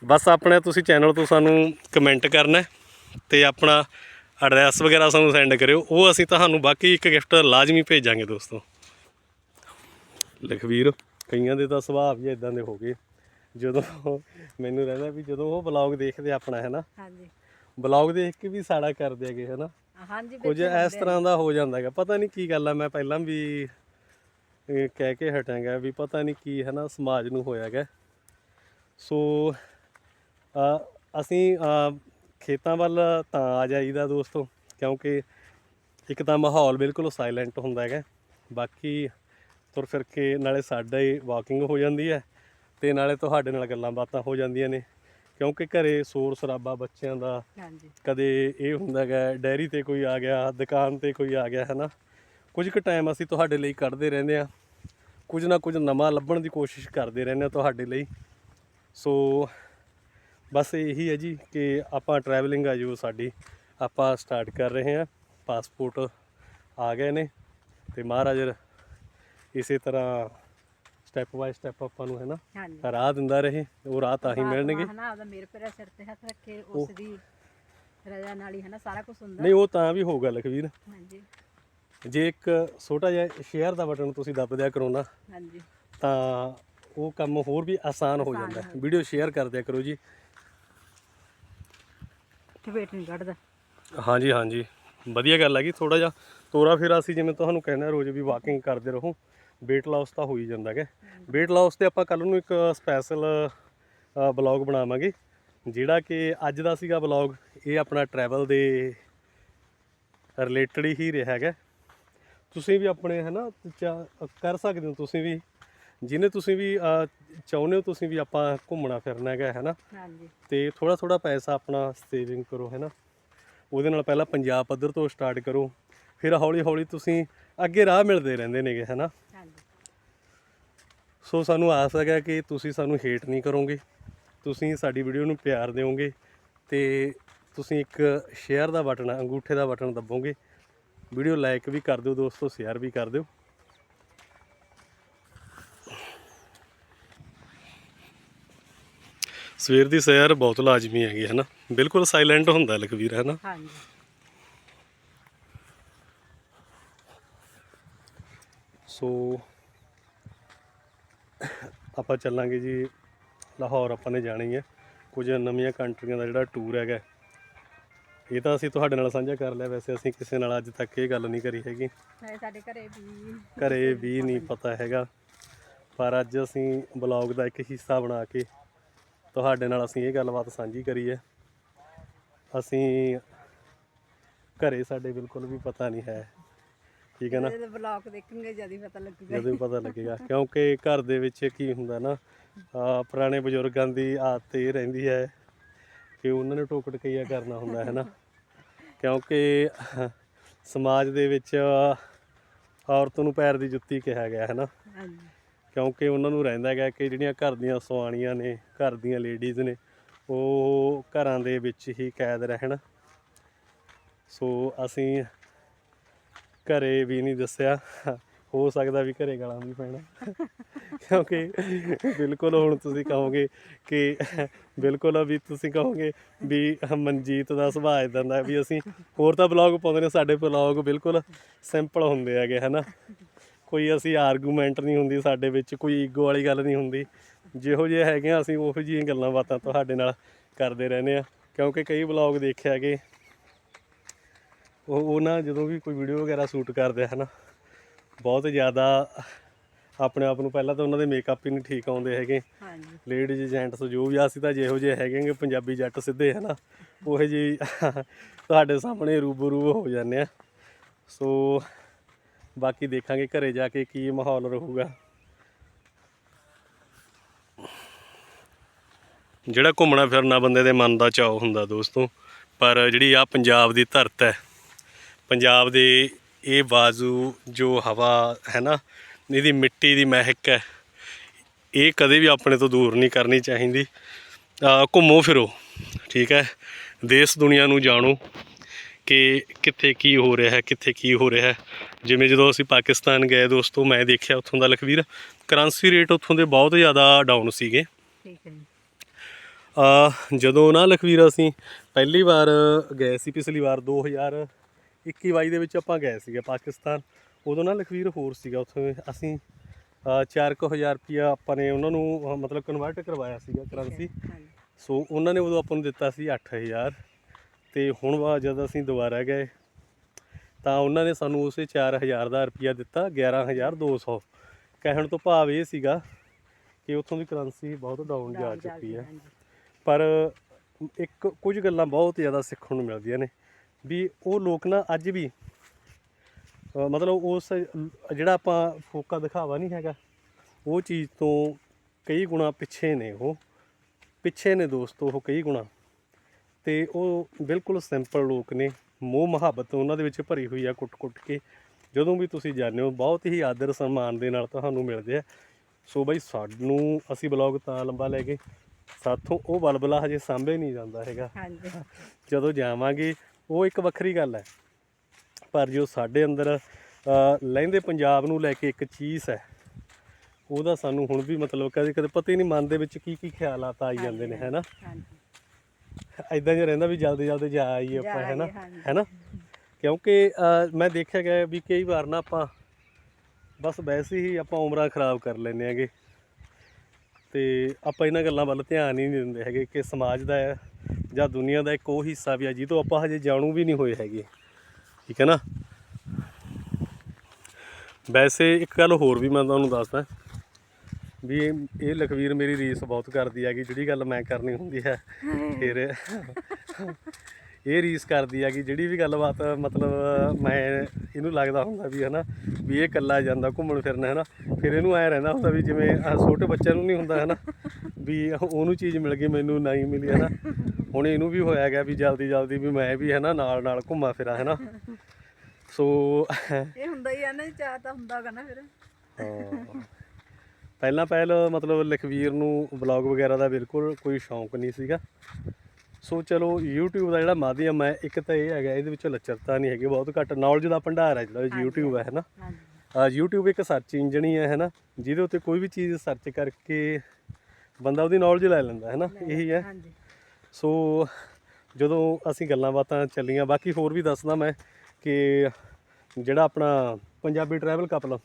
ਬਸ ਆਪਣੇ ਤੁਸੀਂ ਚੈਨਲ ਤੋਂ ਸਾਨੂੰ ਕਮੈਂਟ ਕਰਨਾ ਹੈ। ਤੇ ਆਪਣਾ ਐਡਰੈਸ ਵਗੈਰਾ ਸਾਨੂੰ ਸੈਂਡ ਕਰਿਓ। ਉਹ ਅਸੀਂ ਤੁਹਾਨੂੰ ਬਾਕੀ ਇੱਕ ਗਿਫਟ ਲਾਜ਼ਮੀ ਭੇਜਾਂਗੇ ਦੋਸਤੋ। ਲਖਵੀਰ ਕਈਆਂ ਦੇ ਤਾਂ ਸੁਭਾਅ ਵੀ ਇਦਾਂ ਦੇ ਹੋ ਗਏ। ਜਦੋਂ ਮੈਨੂੰ ਰਹਿੰਦਾ ਵੀ ਜਦੋਂ ਉਹ ਬਲੌਗ ਦੇਖਦੇ ਆਪਣਾ ਹੈ ਨਾ? ਹਾਂਜੀ। ਬਲੌਗ ਦੇਖ ਕੇ ਵੀ ਸਾੜਾ ਕਰਦੇ ਹੈਗੇ ਹੈ ਨਾ? ਹਾਂਜੀ ਕੁਝ ਇਸ ਤਰ੍ਹਾਂ ਦਾ ਹੋ ਜਾਂਦਾ ਹੈਗਾ। ਪਤਾ ਨਹੀਂ ਕੀ ਗੱਲ ਆ ਮੈਂ ਪਹਿਲਾਂ ਵੀ ਕਹਿ ਕੇ ਹਟਾਂਗਾ ਵੀ ਪਤਾ ਨਹੀਂ ਕੀ ਹੈ ਨਾ ਸਮਾਜ ਨੂੰ ਹੋਇਆ ਹੈਗਾ। ਸੋ ਅਸੀਂ ਖੇਤਾਂ ਵੱਲ ਤਾਂ ਆ ਜਾਈਦਾ ਦੋਸਤੋ ਕਿਉਂਕਿ ਇੱਕ ਤਾਂ ਮਾਹੌਲ ਬਿਲਕੁਲ ਸਾਇਲੈਂਟ ਹੁੰਦਾ ਹੈਗਾ। ਬਾਕੀ ਤੁਰ ਫਿਰ ਕੇ ਨਾਲੇ ਸਾਡਾ ਹੀ ਵਾਕਿੰਗ ਹੋ ਜਾਂਦੀ ਹੈ ਤੇ ਨਾਲੇ ਤੁਹਾਡੇ ਨਾਲ ਗੱਲਾਂ ਬਾਤਾਂ ਹੋ ਜਾਂਦੀਆਂ ਨੇ ਕਿਉਂਕਿ ਘਰੇ ਸ਼ੋਰ ਸ਼ਰਾਬਾ ਬੱਚਿਆਂ ਦਾ ਹਾਂਜੀ। ਕਦੇ ਇਹ ਹੁੰਦਾ ਗਾ ਡੈਰੀ ਤੇ ਕੋਈ ਆ ਗਿਆ ਦੁਕਾਨ ਤੇ ਕੋਈ ਆ ਗਿਆ ਹਨਾ? ਕੁਝ ਕੁ ਟਾਈਮ ਅਸੀਂ ਤੁਹਾਡੇ ਲਈ ਕੱਢਦੇ ਰਹਿੰਦੇ ਆ ਕੁਝ ਨਾ ਕੁਝ ਨਵਾਂ ਲੱਭਣ ਦੀ ਕੋਸ਼ਿਸ਼ ਕਰਦੇ ਰਹਿੰਦੇ ਆ ਤੁਹਾਡੇ ਲਈ। ਸੋ ਬਸ ਇਹੀ ਹੈ ਜੀ ਕਿ ਆਪਾਂ ਟਰੈਵਲਿੰਗ ਆ ਜੋ ਸਾਡੀ। ਆਪਾਂ ਸਟਾਰਟ ਕਰ ਰਹੇ ਹਾਂ। ਪਾਸਪੋਰਟ ਆ ਗਏ ਨੇ ਤੇ ਮਹਾਰਾਜ ਇਸੇ ਤਰ੍ਹਾਂ ਸਟੈਪ ਬਾਈ ਸਟੈਪ ਆਪਾਂ ਨੂੰ ਹੈ ਨਾ ਰਾਹ ਦਿੰਦਾ ਰਹੇ। ਉਹ ਰਾਹ ਤਾਂ ਹੀ ਮਿਲਣਗੇ। ਹਨਾ ਉਹਦਾ ਮੇਰੇ ਪਰ ਸਿਰ ਤੇ ਹੱਥ ਰੱਖੇ ਉਸ ਦੀ ਰਜਾ ਨਾਲ ਹੀ ਹਨਾ ਸਾਰਾ ਕੁਝ ਹੁੰਦਾ। ਨਹੀਂ ਉਹ ਤਾਂ ਵੀ ਹੋਊਗਾ ਲਖਵੀਰ ਹਾਂਜੀ। ਜੇ ਇੱਕ ਛੋਟਾ ਜਿਹਾ ਸ਼ੇਅਰ ਦਾ ਬਟਨ ਤੁਸੀਂ ਦੱਬ ਦਿਆ ਕਰੋ ਨਾ ਹਾਂਜੀ। ਤਾਂ ਉਹ ਕੰਮ ਹੋਰ ਵੀ ਆਸਾਨ ਹੋ ਜਾਂਦਾ ਵੀਡੀਓ ਸ਼ੇਅਰ ਕਰ ਦਿਆ ਕਰੋ ਜੀ। ਤੇ ਵੇਟ ਨਹੀਂ ਕੱਢਦਾ। ਹਾਂਜੀ ਹਾਂਜੀ। ਵਧੀਆ ਗੱਲ ਹੈਗੀ ਥੋੜਾ ਜਿਹਾ ਤੋਰਾ ਫੇਰਾ ਅਸੀਂ ਜਿਵੇਂ ਤੁਹਾਨੂੰ ਕਹਿੰਦੇ ਰੋਜ਼ ਵੀ ਵਾਕਿੰਗ ਕਰਦੇ ਰਹੋ, weight loss ਤਾਂ ਹੋ ਹੀ ਜਾਂਦਾ ਹੈ weight loss ਤੇ ਆਪਾਂ ਕੱਲ ਨੂੰ ਇੱਕ ਸਪੈਸ਼ਲ ਬਲੌਗ ਬਣਾਵਾਂਗੇ, ਜਿਹੜਾ ਕਿ ਅੱਜ ਦਾ ਸੀਗਾ ਬਲੌਗ ਇਹ ਆਪਣਾ ਟਰੈਵਲ ਦੇ ਰਿਲੇਟਡ ਹੀ ਰਿਹਾ ਹੈਗਾ। ਤੁਸੀਂ ਵੀ ਆਪਣੇ ਹੈ ਨਾ ਚਾ- ਕਰ ਸਕਦੇ ਹੋ ਤੁਸੀਂ ਵੀ। ਜਿਹਨੇ ਤੁਸੀਂ ਵੀ ਅਹ, ਚਾਹੁੰਦੇ ਹੋ ਤੁਸੀਂ ਵੀ ਆਪਾਂ ਘੁੰਮਣਾ ਫਿਰਨਾ ਹੈਗਾ ਹੈ ਨਾ? ਹਾਂਜੀ। ਤੇ ਥੋੜਾ ਥੋੜਾ ਪੈਸਾ ਆਪਣਾ ਸੇਵਿੰਗ ਕਰੋ ਹੈ ਨਾ? ਉਹਦੇ ਨਾਲ ਪਹਿਲਾਂ ਪੰਜਾਬ ਪੱਧਰ ਤੋਂ ਸਟਾਰਟ ਕਰੋ ਫਿਰ ਹੌਲੀ ਹੌਲੀ ਤੁਸੀਂ ਅੱਗੇ ਰਾਹ ਮਿਲਦੇ ਰਹਿੰਦੇ ਨੇਗੇ ਹੈ ਨਾ? ਹਾਂਜੀ। ਸੋ ਸਾਨੂੰ ਆਸ ਹੈਗਾ ਕਿ ਤੁਸੀਂ ਸਾਨੂੰ ਹੇਟ ਨਹੀਂ ਕਰੋਗੇ ਤੁਸੀਂ ਸਾਡੀ ਵੀਡੀਓ ਨੂੰ ਪਿਆਰ ਦਿਓਗੇ ਤੇ ਤੁਸੀਂ ਇੱਕ ਸ਼ੇਅਰ ਦਾ ਬਟਨ ਅੰਗੂਠੇ ਦਾ ਬਟਨ ਦੱਬੋਗੇ। ਵੀਡੀਓ ਲਾਈਕ ਵੀ ਕਰ ਦਿਓ ਦੋਸਤੋ ਸ਼ੇਅਰ ਵੀ ਕਰ ਦਿਓ। ਸਵੇਰ ਦੀ ਸੈਰ ਬਹੁਤ ਲਾਜ਼ਮੀ ਹੈਗੀ ਹੈ ਨਾ ਬਿਲਕੁਲ ਸਾਇਲੈਂਟ ਹੁੰਦਾ ਲਖਵੀਰ ਹੈ ਨਾ ਹਾਂਜੀ। ਸੋ ਆਪਾਂ ਚੱਲਾਂਗੇ ਜੀ ਲਾਹੌਰ ਆਪਾਂ ਨੇ ਜਾਣੀ ਹੈ। ਕੁਝ ਨਵੀਆਂ ਕੰਟਰੀਆਂ ਦਾ ਜਿਹੜਾ ਟੂਰ ਹੈਗਾ। ਇਹ ਤਾਂ ਅਸੀਂ ਤੁਹਾਡੇ ਨਾਲ ਸਾਂਝਾ ਕਰ ਲਿਆ ਵੈਸੇ ਅਸੀਂ ਕਿਸੇ ਨਾਲ ਅੱਜ ਤੱਕ ਇਹ ਗੱਲ ਨਹੀਂ ਕਰੀ ਹੈਗੀ। ਨਾਲੇ ਸਾਡੇ ਘਰੇ ਵੀ ਘਰੇ ਵੀ ਨਹੀਂ ਪਤਾ ਹੈਗਾ। ਪਰ ਅੱਜ ਅਸੀਂ ਬਲੌਗ ਦਾ ਇੱਕ ਹਿੱਸਾ ਬਣਾ ਕੇ ਤੁਹਾਡੇ ਨਾਲ ਅਸੀਂ ਇਹ ਗੱਲਬਾਤ ਸਾਂਝੀ ਕਰੀ ਹੈ ਅਸੀਂ ਘਰੇ ਸਾਡੇ ਬਿਲਕੁਲ ਵੀ ਪਤਾ ਨਹੀਂ ਹੈ। ਠੀਕ ਹੈ ਨਾ? ਜਦੋਂ ਬਲੌਗ ਦੇਖਣਗੇ ਜਦ ਹੀ ਪਤਾ ਲੱਗੂਗਾ। ਜਦੋਂ ਹੀ ਪਤਾ ਲੱਗੇਗਾ। ਕਿਉਂਕਿ ਘਰ ਦੇ ਵਿੱਚ ਕੀ ਹੁੰਦਾ ਨਾ ਆ ਪੁਰਾਣੇ ਬਜ਼ੁਰਗਾਂ ਦੀ ਆਦਤ ਇਹ ਰਹਿੰਦੀ ਹੈ ਕਿ ਉਹਨਾਂ ਨੇ ਟੋਕ ਟਕਈਆ ਕਰਨਾ ਹੁੰਦਾ ਹੈ ਨਾ। ਕਿਉਂਕਿ ਸਮਾਜ ਦੇ ਵਿੱਚ ਔਰਤ ਨੂੰ ਪੈਰ ਦੀ ਜੁੱਤੀ ਕਿਹਾ ਗਿਆ ਹੈ ਨਾ। ਹਾਂਜੀ। ਕਿਉਂਕਿ ਉਹਨਾਂ ਨੂੰ ਰਹਿੰਦਾ ਹੈਗਾ ਕਿ ਜਿਹੜੀਆਂ ਘਰ ਦੀਆਂ ਸੁਆਣੀਆਂ ਨੇ, ਘਰ ਦੀਆਂ ਲੇਡੀਜ਼ ਨੇ, ਉਹ ਘਰਾਂ ਦੇ ਵਿੱਚ ਹੀ ਕੈਦ ਰਹਿਣ। ਸੋ ਅਸੀਂ ਘਰੇ ਵੀ ਨਹੀਂ ਦੱਸਿਆ। ਹੋ ਸਕਦਾ ਵੀ ਘਰੇ ਗਾਲਾਂ ਵੀ ਪੈਣਾ। ਕਿਉਂਕਿ ਬਿਲਕੁਲ ਹੁਣ ਤੁਸੀਂ ਕਹੋਗੇ ਕਿ ਬਿਲਕੁਲ ਵੀ ਤੁਸੀਂ ਕਹੋਗੇ ਵੀ ਮਨਜੀਤ ਦਾ ਸੁਭਾਅ ਇਦਾਂ ਦਾ ਵੀ ਅਸੀਂ ਹੋਰ ਤਾਂ ਬਲੌਗ ਪਾਉਂਦੇ ਨੇ, ਸਾਡੇ ਬਲੌਗ ਬਿਲਕੁਲ ਸਿੰਪਲ ਹੁੰਦੇ ਹੈਗੇ, ਹਨਾ? ਕੋਈ ਅਸੀਂ ਆਰਗੂਮੈਂਟ ਨਹੀਂ ਹੁੰਦੀ ਸਾਡੇ ਵਿੱਚ ਕੋਈ ਈਗੋ ਵਾਲੀ ਗੱਲ ਨਹੀਂ ਹੁੰਦੀ। ਜਿਹੋ ਜਿਹੇ ਹੈਗੇ ਆ ਅਸੀਂ ਉਹੋ ਜਿਹੀਆਂ ਗੱਲਾਂ ਬਾਤਾਂ ਤੁਹਾਡੇ ਨਾਲ ਕਰਦੇ ਰਹਿੰਦੇ ਆ। ਕਿਉਂਕਿ ਕਈ ਬਲੌਗ ਦੇਖਿਆ ਕਿ ਉਹ ਉਹ ਨਾ ਜਦੋਂ ਵੀ ਕੋਈ ਵੀਡੀਓ ਵਗੈਰਾ ਸ਼ੂਟ ਕਰਦੇ ਹਨਾ। ਬਹੁਤ ਜ਼ਿਆਦਾ ਆਪਣੇ ਆਪ ਨੂੰ ਪਹਿਲਾਂ ਤਾਂ ਉਹਨਾਂ ਦੇ ਮੇਕਅਪ ਹੀ ਨਹੀਂ ਠੀਕ ਆਉਂਦੇ ਹੈਗੇ। ਹਾਂਜੀ। ਲੇਡੀਜ਼ ਜੈਂਟਸ ਜੋ ਵੀ ਆ, ਅਸੀਂ ਤਾਂ ਜਿਹੋ ਜਿਹੇ ਹੈਗੇ ਪੰਜਾਬੀ ਜੱਟ ਸਿੱਧੇ ਹਨਾ। ਉਹੇ ਜੀ ਤੁਹਾਡੇ ਸਾਹਮਣੇ ਰੂਬਰੂ ਹੋ ਜਾਂਦੇ ਆ। ਸੋ ਬਾਕੀ ਦੇਖਾਂਗੇ ਘਰੇ ਜਾ ਕੇ ਕੀ ਮਾਹੌਲ ਰਹੂਗਾ। ਜਿਹੜਾ ਘੁੰਮਣਾ ਫਿਰਨਾ ਬੰਦੇ ਦੇ ਮਨ ਦਾ ਚਾਅ ਹੁੰਦਾ ਦੋਸਤੋ, ਪਰ ਜਿਹੜੀ ਆ ਪੰਜਾਬ ਦੀ ਧਰਤ ਹੈ, ਪੰਜਾਬ ਦੇ ਇਹ ਬਾਜ਼ੂ ਜੋ ਹਵਾ ਹੈ ਨਾ, ਇਹਦੀ ਮਿੱਟੀ ਦੀ ਮਹਿਕ ਹੈ, ਇਹ ਕਦੇ ਵੀ ਆਪਣੇ ਤੋਂ ਦੂਰ ਨਹੀਂ ਕਰਨੀ ਚਾਹੀਦੀ। ਘੁੰਮੋ ਫਿਰੋ, ਠੀਕ ਹੈ, ਦੇਸ਼ ਦੁਨੀਆ ਨੂੰ ਜਾਣੋ। ਕਿ ਕਿੱਥੇ ਕੀ ਹੋ ਰਿਹਾ ਹੈ ਕਿੱਥੇ ਕੀ ਹੋ ਰਿਹਾ ਹੈ। ਜਿਵੇਂ ਜਦੋਂ ਅਸੀਂ ਪਾਕਿਸਤਾਨ ਗਏ ਦੋਸਤੋ ਮੈਂ ਦੇਖਿਆ ਉੱਥੋਂ ਦਾ ਲਖਵੀਰ ਕਰੰਸੀ ਰੇਟ ਉੱਥੋਂ ਦੇ ਬਹੁਤ ਜ਼ਿਆਦਾ ਡਾਊਨ ਸੀਗੇ। ਠੀਕ ਹੈ ਜੀ। ਅ ਜਦੋਂ ਨਾ ਲਖਵੀਰ ਅਸੀਂ ਪਹਿਲੀ ਵਾਰ ਗਏ ਸੀ ਪਿਛਲੀ ਵਾਰ 2021 22 ਦੇ ਵਿੱਚ ਆਪਾਂ ਗਏ ਸੀਗੇ ਪਾਕਿਸਤਾਨ। ਉਦੋਂ ਨਾ ਲਖਵੀਰ ਹੋਰ ਸੀਗਾ ਉੱਥੇ ਅਸੀਂ 4000 ਰੁਪਿਆ ਆਪਾਂ ਨੇ ਉਹਨਾਂ ਨੂੰ ਮਤਲਬ ਕਨਵਰਟ ਕਰਵਾਇਆ ਸੀਗਾ ਕਰੰਸੀ। ਸੋ ਉਹਨਾਂ ਨੇ ਉਦੋਂ ਆਪਾਂ ਨੂੰ ਦਿੱਤਾ ਸੀ 8000 ਤੇ ਹੁਣ ਵਾ ਜਦ ਅਸੀਂ ਦੁਬਾਰਾ ਗਏ ਤਾਂ ਉਹਨਾਂ ਨੇ ਸਾਨੂੰ ਉਸੇ 4000 ਦਾ ਰੁਪਿਆ ਦਿੱਤਾ 11200 ਕਹਿਣ ਤੋਂ ਭਾਵ ਇਹ ਸੀਗਾ ਕਿ ਉੱਥੋਂ ਦੀ ਕਰੰਸੀ ਬਹੁਤ ਡਾਊਨ ਜਾ ਚੁੱਕੀ ਹੈ। ਪਰ ਇੱਕ ਕੁਝ ਗੱਲਾਂ ਬਹੁਤ ਜ਼ਿਆਦਾ ਸਿੱਖਣ ਨੂੰ ਮਿਲਦੀਆਂ ਨੇ ਵੀ ਉਹ ਲੋਕ ਨਾ ਅੱਜ ਵੀ ਮਤਲਬ ਉਸ ਜਿਹੜਾ ਆਪਾਂ ਫੋਕਾ ਦਿਖਾਵਾ ਨਹੀਂ ਹੈਗਾ ਉਹ ਚੀਜ਼ ਤੋਂ ਕਈ ਗੁਣਾ ਪਿੱਛੇ ਨੇ ਉਹ। ਪਿੱਛੇ ਨੇ ਦੋਸਤੋ ਉਹ ਕਈ ਗੁਣਾ। ਤੇ ਉਹ ਬਿਲਕੁਲ ਸਿੰਪਲ ਲੋਕ ਨੇ। ਮੋਹ ਮੁਹੱਬਤ ਉਹਨਾਂ ਦੇ ਵਿੱਚ ਭਰੀ ਹੋਈ ਆ ਕੁੱਟ-ਕੁੱਟ ਕੇ। ਜਦੋਂ ਵੀ ਤੁਸੀਂ ਜਾਂਦੇ ਹੋ ਬਹੁਤ ਹੀ ਆਦਰ ਸਨਮਾਨ ਦੇ ਨਾਲ ਤੁਹਾਨੂੰ ਮਿਲਦੇ ਆ। ਸੋ ਬਈ ਸਾਨੂੰ ਅਸੀਂ ਬਲੌਗ ਤਾਂ ਲੰਬਾ ਲੈ ਗਏ। ਸਾਥੋਂ ਉਹ ਬਲਬਲਾ ਹਜੇ ਸਾਂਭੇ ਨਹੀਂ ਜਾਂਦਾ ਹੈਗਾ। ਹਾਂਜੀ। ਜਦੋਂ ਜਾਵਾਂਗੇ ਉਹ ਇੱਕ ਵੱਖਰੀ ਗੱਲ ਹੈ। ਪਰ ਜੋ ਸਾਡੇ ਅੰਦਰ ਲਹਿੰਦੇ ਪੰਜਾਬ ਨੂੰ ਲੈ ਕੇ ਇੱਕ ਚੀਜ਼ ਹੈ ਉਹਦਾ ਸਾਨੂੰ ਹੁਣ ਵੀ ਮਤਲਬ ਕਦੇ ਕਦੇ ਪਤਾ ਹੀ ਨਹੀਂ ਮਨ ਦੇ ਵਿੱਚ ਕੀ ਕੀ ਖਿਆਲਾਤ ਆਈ ਜਾਂਦੇ ਨੇ ਹੈਨਾ ਹਾਂਜੀ। ਐਦਾਂ ਜਿਹਾ ਰਹਿੰਦਾ ਵੀ ਜਲਦੀ ਜਲਦੀ ਜਾ ਆਈਏ ਆਪਾਂ ਹੈਨਾ। ਹੈਨਾ? ਕਿਉਂਕਿ ਮੈਂ ਦੇਖਿਆ ਗਿਆ ਵੀ ਕਈ ਵਾਰ ਨਾ ਆਪਾਂ ਬਸ ਵੈਸੇ ਹੀ ਆਪਾਂ ਉਮਰਾਂ ਖਰਾਬ ਕਰ ਲੈਂਦੇ ਹੈਗੇ। ਤੇ ਆਪਾਂ ਇਹਨਾਂ ਗੱਲਾਂ ਵੱਲ ਧਿਆਨ ਹੀ ਨਹੀਂ ਦਿੰਦੇ ਹੈਗੇ ਕਿ ਸਮਾਜ ਦਾ ਹੈ ਜਾਂ ਦੁਨੀਆ ਦਾ ਇੱਕ ਉਹ ਹਿੱਸਾ ਵੀ ਹੈ ਜਿਹਤੋਂ ਆਪਾਂ ਹਜੇ ਜਾਣੂ ਵੀ ਨਹੀਂ ਹੋਏ ਹੈਗੇ। ਠੀਕ ਹੈ ਨਾ? ਵੈਸੇ ਇੱਕ ਗੱਲ ਹੋਰ ਵੀ ਮੈਂ ਤੁਹਾਨੂੰ ਦੱਸਦਾ। ਵੀ ਇਹ ਇਹ ਲਖਵੀਰ ਮੇਰੀ ਰੀਸ ਬਹੁਤ ਕਰਦੀ ਹੈਗੀ ਜਿਹੜੀ ਗੱਲ ਮੈਂ ਕਰਨੀ ਹੁੰਦੀ ਹੈ ਫਿਰ ਇਹ ਰੀਸ ਕਰਦੀ ਹੈਗੀ ਜਿਹੜੀ ਵੀ ਗੱਲਬਾਤ ਮਤਲਬ ਮੈਂ ਇਹਨੂੰ ਲੱਗਦਾ ਹੁੰਦਾ ਵੀ ਹਨਾ ਵੀ ਇਹ ਇਕੱਲਾ ਜਾਂਦਾ ਘੁੰਮਣ ਫਿਰਨ ਹੈ ਨਾ ਫਿਰ ਇਹਨੂੰ ਐ ਰਹਿੰਦਾ ਹੁੰਦਾ ਵੀ ਜਿਵੇਂ ਆਹ ਛੋਟੇ ਬੱਚਿਆਂ ਨੂੰ ਨਹੀਂ ਹੁੰਦਾ ਹੈ ਨਾ ਵੀ ਉਹਨੂੰ ਚੀਜ਼ ਮਿਲ ਗਈ ਮੈਨੂੰ ਨਹੀਂ ਮਿਲੀ ਹੈ ਨਾ ਹੁਣ ਇਹਨੂੰ ਵੀ ਹੋਇਆ ਗਿਆ ਵੀ ਜਲਦੀ ਜਲਦੀ ਵੀ ਮੈਂ ਵੀ ਹੈ ਨਾ ਨਾਲ ਨਾਲ ਘੁੰਮਾ ਫਿਰਾਂ ਹੈ ਨਾ ਸੋ ਇਹ ਹੁੰਦਾ ਹੀ ਆ ਨਾ ਚਾਹ ਤਾਂ ਹੁੰਦਾ ਗਾ ਨਾ ਫਿਰ ਹਾਂ। ਪਹਿਲਾਂ ਪਹਿਲ ਮਤਲਬ ਲਖਵੀਰ ਨੂੰ ਵਲੌਗ ਵਗੈਰਾ ਦਾ ਬਿਲਕੁਲ ਕੋਈ ਸ਼ੌਂਕ ਨਹੀਂ ਸੀਗਾ। ਸੋ ਚਲੋ YouTube ਦਾ ਜਿਹੜਾ ਮਾਧਿਅਮ ਹੈ ਇੱਕ ਤਾਂ ਇਹ ਹੈਗਾ ਇਹਦੇ ਵਿੱਚ ਲੱਚਰਤਾ ਨਹੀਂ ਹੈਗੀ ਬਹੁਤ ਘੱਟ ਨੌਲੇਜ ਦਾ ਭੰਡਾਰ ਹੈ ਜਿਹੜਾ YouTube ਹੈ ਨਾ ਹਾਂਜੀ। ਆ YouTube ਇੱਕ ਸਰਚ ਇੰਜਣ ਹੀ ਹੈ ਹੈ ਨਾ ਜਿਹਦੇ ਉੱਤੇ ਕੋਈ ਵੀ ਚੀਜ਼ ਸਰਚ ਕਰਕੇ ਬੰਦਾ ਉਹਦੀ ਨੌਲੇਜ ਲੈ ਲੈਂਦਾ ਹੈ ਨਾ ਇਹੀ ਹੈ। ਸੋ ਜਦੋਂ ਅਸੀਂ ਗੱਲਾਂ ਬਾਤਾਂ ਚੱਲੀਆਂ ਬਾਕੀ ਹੋਰ ਵੀ ਦੱਸਦਾ ਮੈਂ ਕਿ ਜਿਹੜਾ ਆਪਣਾ ਪੰਜਾਬੀ ਟਰੈਵਲ ਕਪਲ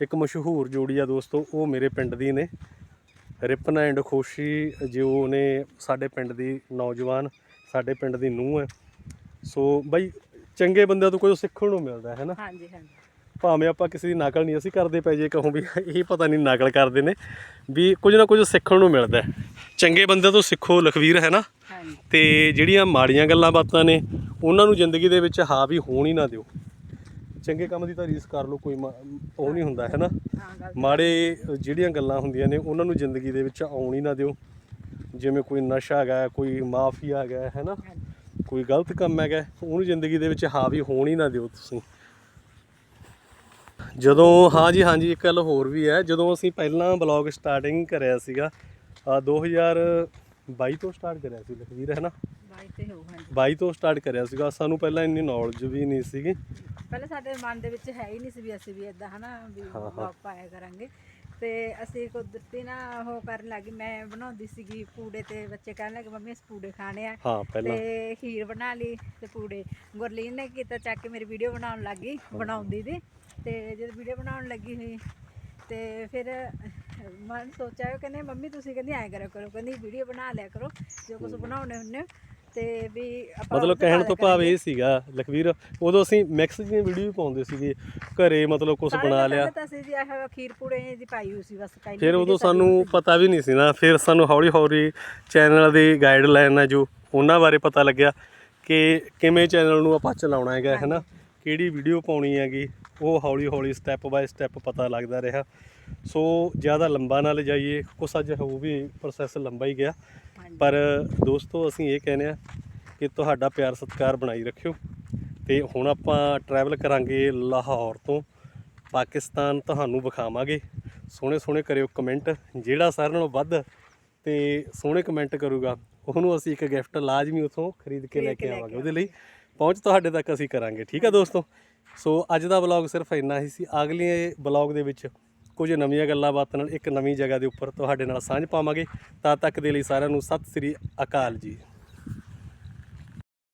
ਇੱਕ ਮਸ਼ਹੂਰ ਜੋੜੀ ਆ ਦੋਸਤੋ ਉਹ ਮੇਰੇ ਪਿੰਡ ਦੀ ਨੇ। ਰਿਪਨ ਐਂਡ ਖੁਸ਼ੀ ਜੋ ਨੇ ਸਾਡੇ ਪਿੰਡ ਦੀ ਨੌਜਵਾਨ ਸਾਡੇ ਪਿੰਡ ਦੀ ਨੂੰਹ ਹੈ। ਸੋ ਬਈ ਚੰਗੇ ਬੰਦਿਆਂ ਤੋਂ ਕੁਝ ਸਿੱਖਣ ਨੂੰ ਮਿਲਦਾ ਹੈ ਨਾ? ਹਾਂਜੀ ਹਾਂਜੀ। ਭਾਵੇਂ ਆਪਾਂ ਕਿਸੇ ਦੀ ਨਕਲ ਨਹੀਂ ਅਸੀਂ ਕਰਦੇ ਪਏ ਜੇ ਕਹੂੰ ਵੀ [LAUGHS] ਇਹ ਪਤਾ ਨਹੀਂ ਨਕਲ ਕਰਦੇ ਨੇ ਵੀ ਕੁਝ ਨਾ ਕੁਝ ਸਿੱਖਣ ਨੂੰ ਮਿਲਦਾ ਹੈ। ਚੰਗੇ ਬੰਦਿਆਂ ਤੋਂ ਸਿੱਖੋ ਲਖਵੀਰ ਹੈ ਨਾ? ਤੇ ਜਿਹੜੀਆਂ ਮਾੜੀਆਂ ਗੱਲਾਂ ਬਾਤਾਂ ਨੇ ਉਹਨਾਂ ਨੂੰ ਜ਼ਿੰਦਗੀ ਦੇ ਵਿੱਚ ਹਾਵੀ ਹੋਣ ਹੀ ਨਾ ਦਿਓ। ਚੰਗੇ ਕੰਮ ਦੀ ਤਾਂ ਰੀਸ ਕਰ ਲਓ ਕੋਈ ਮਾ- ਉਹ ਨਹੀਂ ਹੁੰਦਾ ਹੈ ਨਾ? ਮਾੜੇ ਜਿਹੜੀਆਂ ਗੱਲਾਂ ਹੁੰਦੀਆਂ ਨੇ ਉਹਨਾਂ ਨੂੰ ਜ਼ਿੰਦਗੀ ਦੇ ਵਿੱਚ ਆਉਣ ਹੀ ਨਾ ਦਿਓ। ਜਿਵੇਂ ਕੋਈ ਨਸ਼ਾ ਹੈਗਾ ਕੋਈ ਮਾਫੀਆ ਹੈਗਾ ਹੈ ਨਾ? ਕੋਈ ਗਲਤ ਕੰਮ ਹੈਗਾ ਉਹਨੂੰ ਜ਼ਿੰਦਗੀ ਦੇ ਵਿੱਚ ਹਾਵੀ ਹੋਣ ਹੀ ਨਾ ਦਿਓ ਤੁਸੀਂ। ਜਦੋਂ ਹਾਂਜੀ ਹਾਂਜੀ ਇੱਕ ਗੱਲ ਹੋਰ ਵੀ ਹੈ। ਜਦੋਂ ਅਸੀਂ ਪਹਿਲਾਂ ਬਲੌਗ ਸਟਾਰਟਿੰਗ ਕਰਿਆ ਸੀਗਾ ਆ 2022 ਤੋਂ ਸਟਾਰਟ ਕਰਿਆ ਸੀ ਲਖਵੀਰ ਹੈ ਨਾ? 22 ਤੋਂ ਸਟਾਰਟ ਕਰਿਆ ਸੀਗਾ ਸਾਨੂੰ ਪਹਿਲਾਂ ਇੰਨੀ ਨੌਲੇਜ ਵੀ ਨਹੀਂ ਸੀਗੀ। ਪਹਿਲਾਂ ਸਾਡੇ ਮਨ ਦੇ ਵਿੱਚ ਹੈ ਹੀ ਨਹੀਂ ਸੀ ਵੀ ਅਸੀਂ ਵੀ ਇਦਾਂ ਹਨਾ ਵੀ। ਵਲੌਗ ਪਾਇਆ ਕਰਾਂਗੇ। ਤੇ ਅਸੀਂ ਕੁਦਰਤੀ ਨਾ ਉਹ ਕਰਨ ਲੱਗੀ ਮੈਂ ਬਣਾਉਂਦੀ ਸੀਗੀ ਪੂੜੇ ਤੇ ਬੱਚੇ ਕਹਿਣ ਲੱਗੇ ਮੰਮੀ ਅਸੀਂ ਪੂੜੇ ਖਾਣੇ ਆ। ਤੇ ਖੀਰ ਬਣਾ ਲਈ ਤੇ ਪੂੜੇ। ਗੁਰਲੀਨ ਨੇ ਕੀਤਾ ਚੱਕ ਕੇ ਮੇਰੀ ਵੀਡੀਓ ਬਣਾਉਣ ਲੱਗੀ ਬਣਾਉਂਦੀ ਦੀ। ਤੇ ਜਦ ਵੀਡੀਓ ਬਣਾਉਣ ਲੱਗੀ ਹੋਈ ਤੇ ਫਿਰ ਮਨ ਸੋਚਿਆ ਕਹਿੰਦੇ ਮੰਮੀ ਤੁਸੀਂ ਕਹਿੰਦੀ ਐਂ ਕਰਿਆ ਕਰੋ ਕਹਿੰਦੀ ਵੀਡੀਓ ਬਣਾ ਲਿਆ ਕਰੋ ਜੋ ਕੁਝ ਬਣਾਉਣੇ ਹੁੰਦੇ ਹੋ। ਤੇ ਵੀ ਆਪਾਂ ਮਤਲਬ ਕਹਿਣ ਤੋਂ ਭਾਵ। ਇਹ ਸੀਗਾ ਲਖਵੀਰ ਉਦੋਂ ਅਸੀਂ ਮਿਕਸ ਦੀਆਂ ਵੀਡੀਓ ਵੀ ਪਾਉਂਦੇ ਸੀਗੇ ਘਰੇ ਮਤਲਬ ਕੁਝ ਬਣਾ ਲਿਆ। ਤਾਂ ਅਸੀਂ ਜੀ ਆਹ ਖੀਰ ਪੂੜੇ ਦੀ ਪਾਈ ਹੋਈ ਸੀ ਬਸ ਕਾਈ ਫਿਰ ਉਦੋਂ ਸਾਨੂੰ ਪਤਾ ਵੀ ਨਹੀਂ ਸੀ ਨਾ ਫਿਰ ਸਾਨੂੰ ਹੌਲੀ ਹੌਲੀ ਚੈਨਲ ਦੀ ਗਾਈਡਲਾਈਨ ਹੈ ਜੋ ਉਹਨਾਂ ਬਾਰੇ ਪਤਾ ਲੱਗਿਆ ਕਿ ਕਿਵੇਂ ਚੈਨਲ ਨੂੰ ਆਪਾਂ ਚਲਾਉਣਾ ਹੈਗਾ ਹੈ ਨਾ? ਕਿਹੜੀ ਵੀਡੀਓ ਪਾਉਣੀ ਹੈਗੀ ਉਹ ਹੌਲੀ ਹੌਲੀ ਸਟੈਪ ਬਾਏ ਸਟੈਪ ਪਤਾ ਲੱਗਦਾ ਰਿਹਾ। ਸੋ ਜ਼ਿਆਦਾ ਲੰਬਾ ਨਾ ਲਿਜਾਈਏ ਕੁਛ ਅੱਜ ਉਹ ਵੀ ਪ੍ਰੋਸੈਸ ਲੰਬਾ ਹੀ ਗਿਆ। ਪਰ ਦੋਸਤੋ ਅਸੀਂ ਇਹ ਕਹਿੰਦੇ ਆ ਕਿ ਤੁਹਾਡਾ ਪਿਆਰ ਸਤਿਕਾਰ ਬਣਾਈ ਰੱਖਿਓ। ਤੇ ਹੁਣ ਆਪਾਂ ਟਰੈਵਲ ਕਰਾਂਗੇ ਲਾਹੌਰ ਤੋਂ। ਪਾਕਿਸਤਾਨ ਤੁਹਾਨੂੰ ਵਿਖਾਵਾਂਗੇ। ਸੋਹਣੇ ਸੋਹਣੇ ਕਰਿਓ ਕਮੈਂਟ ਜਿਹੜਾ ਸਾਰਿਆਂ ਨਾਲੋਂ ਵੱਧ ਤੇ ਸੋਹਣੇ ਕਮੈਂਟ ਕਰੂਗਾ ਉਹਨੂੰ ਅਸੀਂ ਇੱਕ ਗਿਫਟ ਲਾਜ਼ਮੀ ਉਥੋਂ ਖਰੀਦ ਕੇ ਲੈ ਖਰੀਦ ਕੇ ਕੇ ਲੈ ਕੇ ਆਵਾਂਗੇ। ਉਹਦੇ ਲਈ ਪਹੁੰਚ ਤੁਹਾਡੇ ਤੱਕ ਅਸੀਂ ਕਰਾਂਗੇ। ਠੀਕ ਆ ਦੋਸਤੋ? ਸੋ ਅੱਜ ਦਾ ਵਲੌਗ ਸਿਰਫ ਇੰਨਾ ਹੀ ਸੀ। ਅਗਲੇ ਵਲੌਗ ਦੇ ਵਿੱਚ ਕੁਝ ਨਵੀਆਂ ਗੱਲਾਂ ਬਾਤਾਂ ਨਾਲ ਇੱਕ ਨਵੀਂ ਜਗ੍ਹਾ ਦੇ ਉੱਪਰ ਤੁਹਾਡੇ ਨਾਲ ਸਾਂਝ ਪਾਵਾਂਗੇ। ਤਦ ਤੱਕ ਦੇ ਲਈ ਸਾਰਿਆਂ ਨੂੰ ਸਤਿ ਸ੍ਰੀ ਅਕਾਲ ਜੀ।